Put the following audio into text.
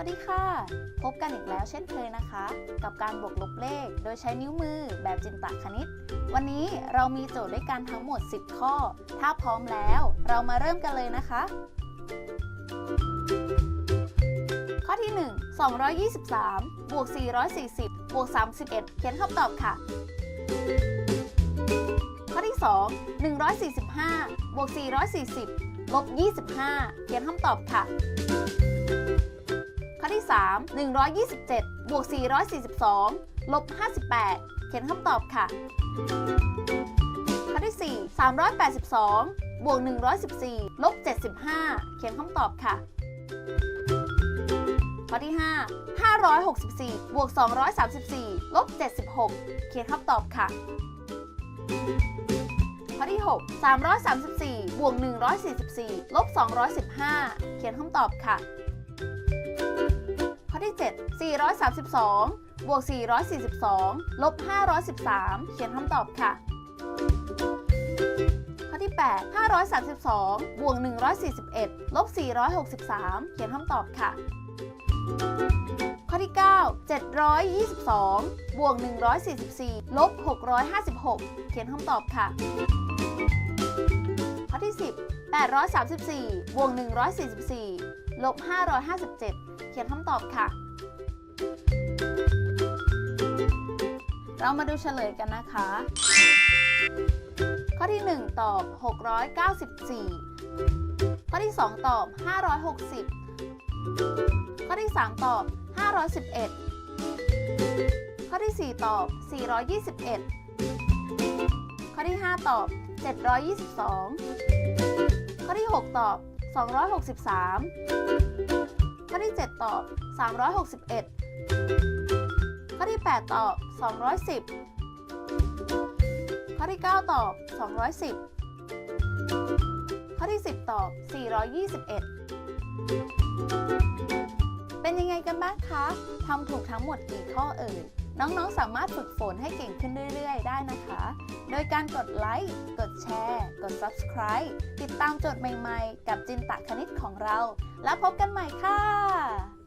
วัสดีค่ะ พบกันอีกแล้วเช่นเคยนะคะ กับการบวกลบเลข โดยใช้นิ้วมือแบบจินตคณิต วันนี้เรามีโจทย์ด้วยกันทั้งหมด 10 ข้อ ถ้าพร้อมแล้วเรามาเริ่มกันเลยนะคะ ข้อที่ 1 223 บวก 440 บวก 31 เขียนคำตอบค่ะ ข้อที่ 2 145 บวก 440 ลบ 25 เขียนคำตอบค่ะ 3 127 บวก 442 ลบ 58 เขียนคำตอบค่ะข้อที่ 4 382 บวก 114 ลบ 75 เขียนคำตอบค่ะข้อที่ 5 564 บวก 234 ลบ 76 เขียนคำตอบค่ะ ข้อที่ 6 334 บวก 144 ลบ 215 เขียนคำตอบค่ะ 432 บวก 442 ลบ 513 เขียนคำตอบค่ะ ข้อที่ 8 532 บวก 141 ลบ 463 เขียนคำตอบค่ะ ข้อที่ 9 722 บวก 144 ลบ 656 เขียนคำตอบค่ะ ข้อที่ 10 834 บวก 144 ลบ 557 เขียนคำตอบค่ะ เรามาดูเฉลยกันนะคะ ข้อที่ 1 ตอบ 694 ข้อที่ 2 ตอบ 560 ข้อที่ 3 ตอบ 511 ข้อที่ 4 ตอบ 421 ข้อที่ 5 ตอบ 722 ข้อที่ 6 ตอบ 263 ข้อที่ 7 ตอบ 361 ข้อที่ 8 ตอบ 210 ข้อที่ 9 ตอบ 210 ข้อที่ 10 ตอบ 421 เป็นยังไงกันบ้างคะทำถูกทั้งหมดกี่ข้อเอ่ยน้องๆ สามารถฝึกฝนให้เก่งขึ้นเรื่อย ๆ ได้นะคะ โดยการกดไลค์ กดแชร์ กด Subscribe ติดตามโจทย์ใหม่ ๆ กับจินตะคณิตของเรา แล้วพบกันใหม่ค่ะ